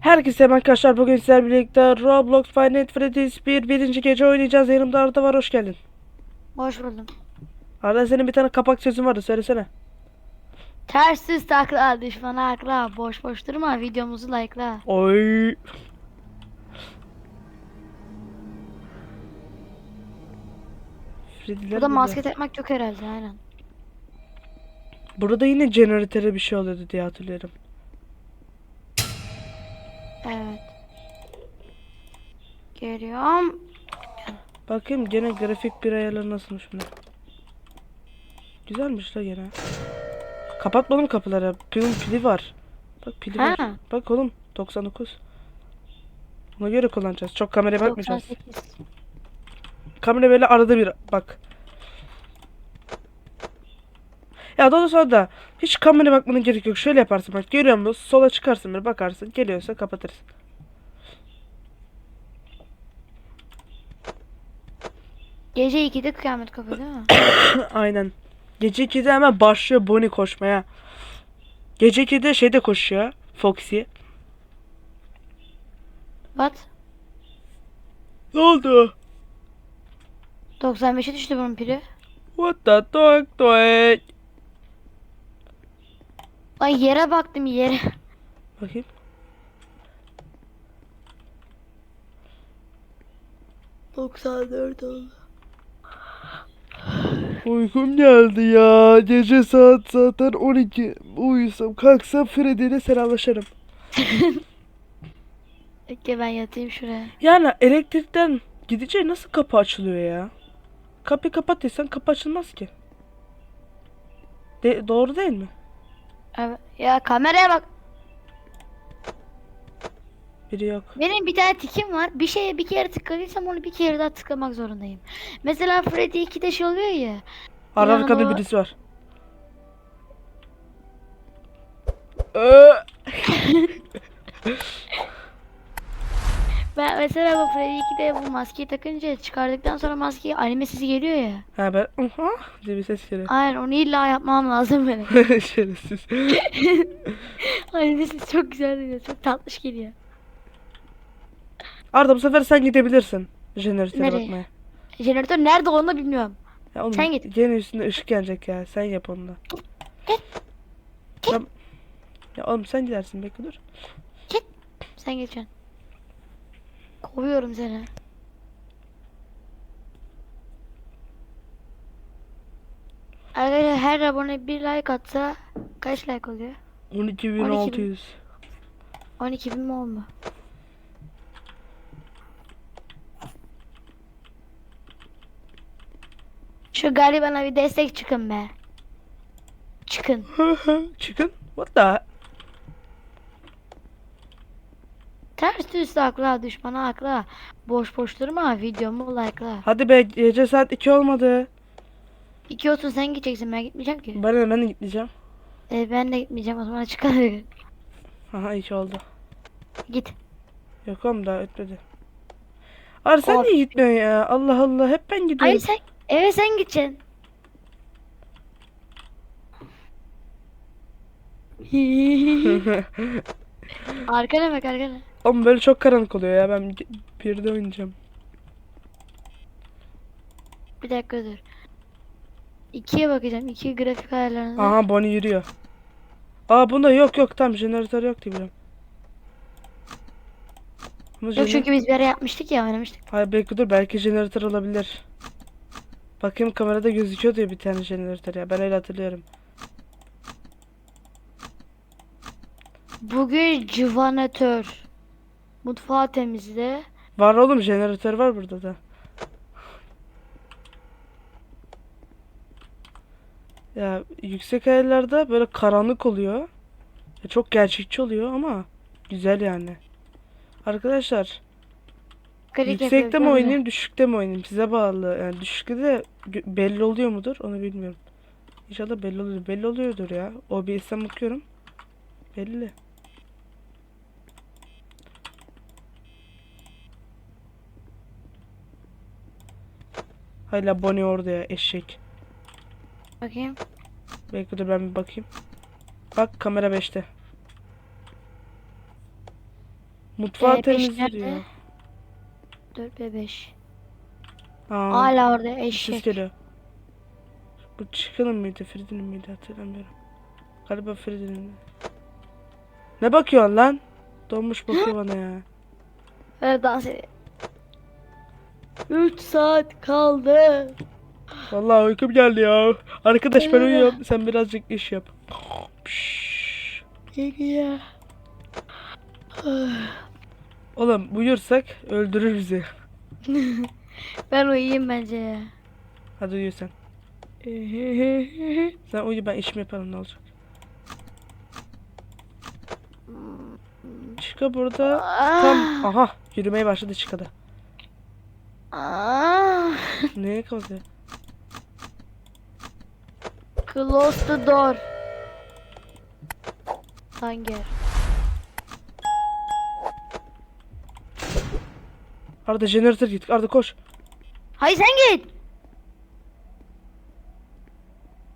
Herkese merhaba arkadaşlar bugün sizlerle birlikte Roblox Five Nights Freddy's bir birinci gece oynayacağız. Yanımda Arda var hoş geldin. Hoş buldum. Arda senin bir tane kapak sözün vardı söylesene. Ters düz takla düşmana akla boş boş durma videomuzu like'la. Oy. Freddy'ler burada. maske takmak yok herhalde aynen. Burada yine jeneratöre bir şey oluyordu diye hatırlıyorum. Evet. Geliyorum. Bakayım gene grafik bir ayarları nasılmış bunlar. Güzelmiş la gene. Kapatma oğlum kapıları. Pilin pili var. Bak pili var. Ha. Bak oğlum 99. Ona göre kullanacağız. Çok kameraya bakmayacağız. 98. Kamera böyle arada bir bak. Ya daha sonra da hiç kamera bakmanın gerek yok. Şöyle yaparsın bak. Görüyor musun? Sola çıkarsın bir bakarsın. Geliyorsa kapatırız. Gece 2'de kıyamet kopuyor değil mi? Aynen. Gece 2'de hemen başlıyor Bonnie koşmaya. Gece 2'de şey de koşuyor. Foxy. What? Ne oldu? 95'e düştü bunun pili. What the dog doing? Ay yere baktım yere. Bakayım. oldu. Uykum geldi ya. Gece saat zaten 12. Uyusam kalksam Freddy ile selamlaşırım. Peki ben yatayım şuraya. Yani elektrikten gidince nasıl kapı açılıyor ya? Kapıyı kapat desen kapı açılmaz ki. De- doğru değil mi? Evet. Ya kameraya bak. Biri yok. Benim bir tane tikim var. Bir şeye bir kere tıkladıysam onu bir kere daha tıklamak zorundayım. Mesela Freddy 2'de şey oluyor ya. Yani arkada o- birisi var. Mesela bu Freddy 2'de bu maskeyi takınca çıkardıktan sonra maskeyi anime sesi geliyor ya. ha ben aha diye bir ses geliyor. Aynen onu illa yapmam lazım benim. Şerefsiz. anime sesi çok güzel geliyor. Çok tatlış geliyor. Arda bu sefer sen gidebilirsin. Jeneratöre Nereye? bakmaya. Jeneratör nerede onu da bilmiyorum. Ya oğlum, Sen git. Gene üstünde ışık gelecek ya. Sen yap onu da. Git. Ya, ya oğlum sen gidersin bekle dur. Sen geçen. Kovuyorum seni. Arkadaşlar her abone bir like atsa kaç like oluyor? 12.600. 12 bin mi oldu? Şu garibana bir destek çıkın be. Çıkın. Çıkın. What the? Düz akla düşmana akla. Boş boş durma videomu like'la. Hadi be gece saat 2 olmadı. 2.30 sen gideceksin ben gitmeyeceğim ki. Ben de ben de gitmeyeceğim. E, ben de gitmeyeceğim o zaman çıkar. Aha 2 oldu. Git. Yok oğlum daha ötmedi. Ar sen niye gitmiyorsun ya? Allah Allah hep ben Hayır gidiyorum. sen eve sen gideceksin. arkana bak arkana. Oğlum böyle çok karanlık oluyor ya. Ben bir de oynayacağım. Bir dakika dur. İkiye bakacağım. İki grafik ayarlarına. Aha Bonnie yürüyor. Aa bunda yok yok tam jeneratör yok diye biliyorum. Ama Yok çünkü biz bir ara yapmıştık ya oynamıştık. Hayır belki dur belki jeneratör olabilir. Bakayım kamerada gözüküyor diyor bir tane jeneratör ya. Ben öyle hatırlıyorum. Bugün civanatör. Mutfağı temizle. Var oğlum jeneratör var burada da. Ya yüksek ayarlarda böyle karanlık oluyor. Ya çok gerçekçi oluyor ama güzel yani. Arkadaşlar Klik yüksekte yapıyor, mi oynayayım düşükte mi oynayayım size bağlı. Yani düşükte de belli oluyor mudur onu bilmiyorum. İnşallah belli oluyor. Belli oluyordur ya. OBS'ten bakıyorum. Belli. Hala Bonnie orada ya eşek. Bakayım. Bekle dur ben bir bakayım. Bak kamera 5'te. Mutfağı Ee, nerede? diyor. 4 ve 5. Aa, Hala orada ses eşek. geliyor. Bu Chicken'ın mıydı? Freddy'nin miydi? Hatırlamıyorum. Galiba Freddy'nin. Ne bakıyorsun lan? Donmuş bakıyor bana ya. Ver dans edelim. 3 saat kaldı. Vallahi uykum geldi ya. Arkadaş ben Ee. uyuyorum. Sen birazcık iş yap. Geliyor. Oğlum uyursak öldürür bizi. ben uyuyayım bence ya. Hadi uyu sen. Sen uyu ben işimi yaparım ne olacak. Chica burada tam aha yürümeye başladı Chica'da. Aa, Neye kaldı? Close the door. Hangi? Arda jeneratör git. Arda koş. Hayır sen git.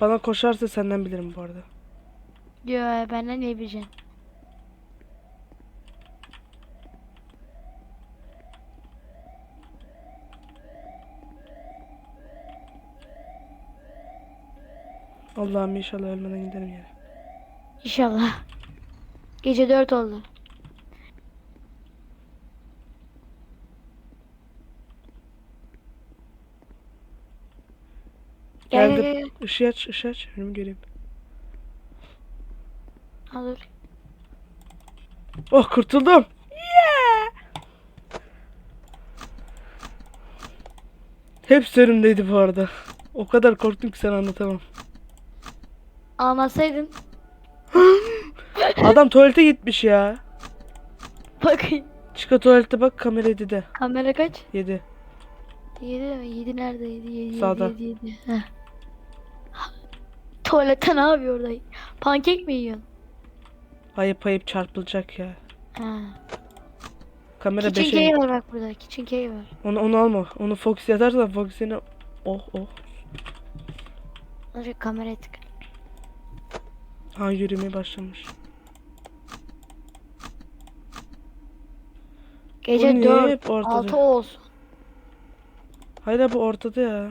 Bana koşarsa senden bilirim bu arada. Yo benden ne bileceksin? Allah'ım inşallah ölmeden giderim yere. İnşallah. Gece 4 oldu. Gel gel Geldim. gel. Işığı aç, ışığı aç. Önümü göreyim. Dur. Oh kurtuldum. Yeah! Hepsi önümdeydi bu arada. O kadar korktum ki sana anlatamam. Anlatsaydın. Adam tuvalete gitmiş ya. Bakayım. Çıka tuvalete bak kamera 7'de. Kamera kaç? 7. 7 mi? 7 nerede? 7 7 Sağda. 7 7. Heh. Tuvalette ne yapıyor orada? Pankek mi yiyorsun? Ayıp ayıp çarpılacak ya. Ha. Kamera Kitchen 5'e. key var bak burada. Kitchen key var. Onu, onu alma. Onu Fox yatarsa Fox seni... Oh oh. Önce kameraya tık. Ha yürümeye başlamış. Gece niye 4 hep ortada? 6 olsun. Hayır bu ortada ya.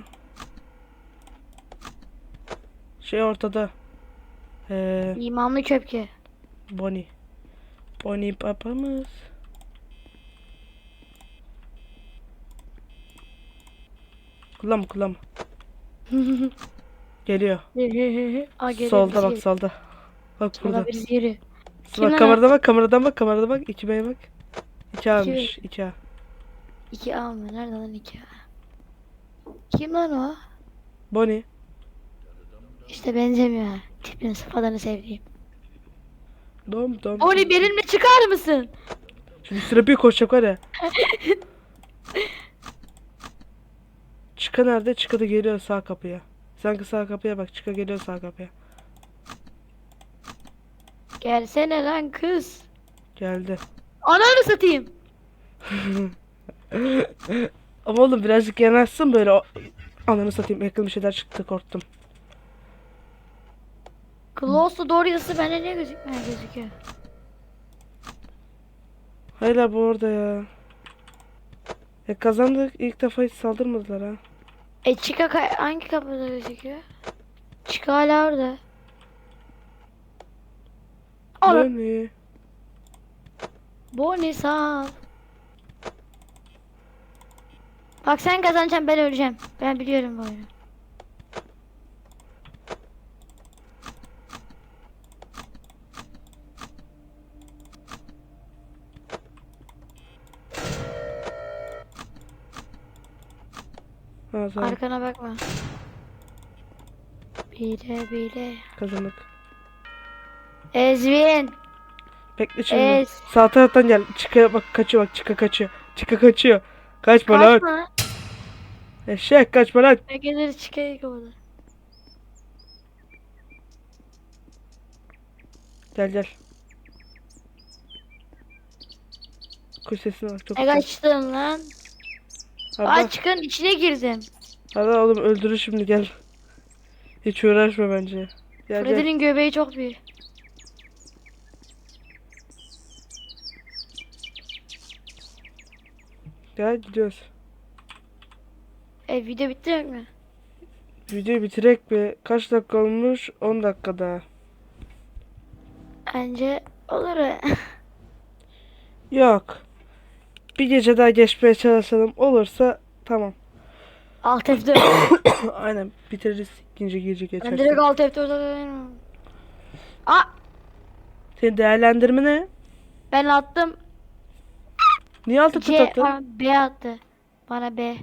Şey ortada. Ee, İmamlı köpke. Bonnie. Bonnie papamız. Kullanma kullanma. Geliyor. Aa, geliyor solda bak geliyor. solda. Bak burada. Kim lan Bak o? kameradan bak kameradan bak kameradan bak. 2B'ye bak. 2 almış. 2A. 2A mı? Nerede lan 2A? Kim lan o? Bonnie. İşte benzemiyor. Tipini sıfalarını sevdiğim. Dom dom. Oli benimle çıkar mısın? Şimdi süre bir koşacak var ya. Çıka nerede? Çıka da geliyor sağ kapıya. Sanki sağ kapıya bak. Çıka geliyor sağ kapıya. Gelsene lan kız. Geldi. Ananı satayım. Ama oğlum birazcık yanaşsın böyle. O... Ananı satayım. Yakın bir şeyler çıktı korktum. Close doğru yazısı bende niye gözükmüyor gözüküyor? Hala bu orada ya. E kazandık. İlk defa hiç saldırmadılar ha. E Chica ka- hangi kapıda gözüküyor? Chica hala orada. Bonnie. Bonnie sağ ol. Bak sen kazanacaksın ben öleceğim. Ben biliyorum bu oyunu. Arkana bakma. Bile bile. Kazandık. Ezvin. Bekle şimdi. Ez. Sağ taraftan gel. Çıka bak kaçıyor bak. Çıka kaçıyor. Çıka kaçıyor. Kaçma lan. Kaçma. Eşek kaçma lan. Gelir çıkayım orada. Gel gel. Kuş sesine bak çok Ne güzel. kaçtın lan? Aa çıkın içine girdim. Arda oğlum öldürür şimdi gel. Hiç uğraşma bence. Gel gel. Freddy'nin göbeği çok büyük. Ya gidiyoruz. E video bitti mi? Videoyu bitirek mi? Kaç dakika olmuş? 10 dakika daha. Bence olur. Yok. Bir gece daha geçmeye çalışalım. Olursa tamam. Alt F4. Aynen bitiririz. ikinci gece ben geçerse. direkt alt F4'e dönüyorum. Aa Senin değerlendirme ne? ben attım. Niye altı C tırt attın? bana B attı. Bana B.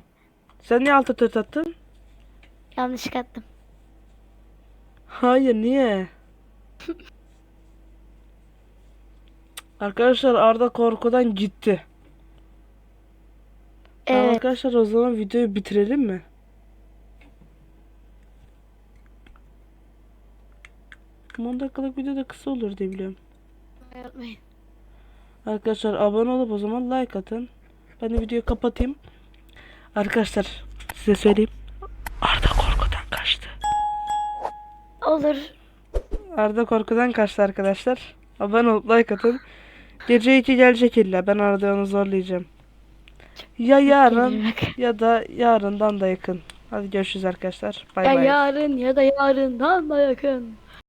Sen niye altı tırt attın? Yanlış attım. Hayır niye? Arkadaşlar Arda korkudan gitti. Tamam Evet. arkadaşlar o zaman videoyu bitirelim mi? On dakikalık video da kısa olur diye biliyorum. Yapmayın. Arkadaşlar abone olup o zaman like atın. Ben de videoyu kapatayım. Arkadaşlar size söyleyeyim. Arda korkudan kaçtı. Olur. Arda korkudan kaçtı arkadaşlar. Abone olup like atın. Gece 2 gelecek illa. Ben Arda'yı onu zorlayacağım. Ya yarın ya da yarından da yakın. Hadi görüşürüz arkadaşlar. Bay Ya bay. yarın ya da yarından da yakın.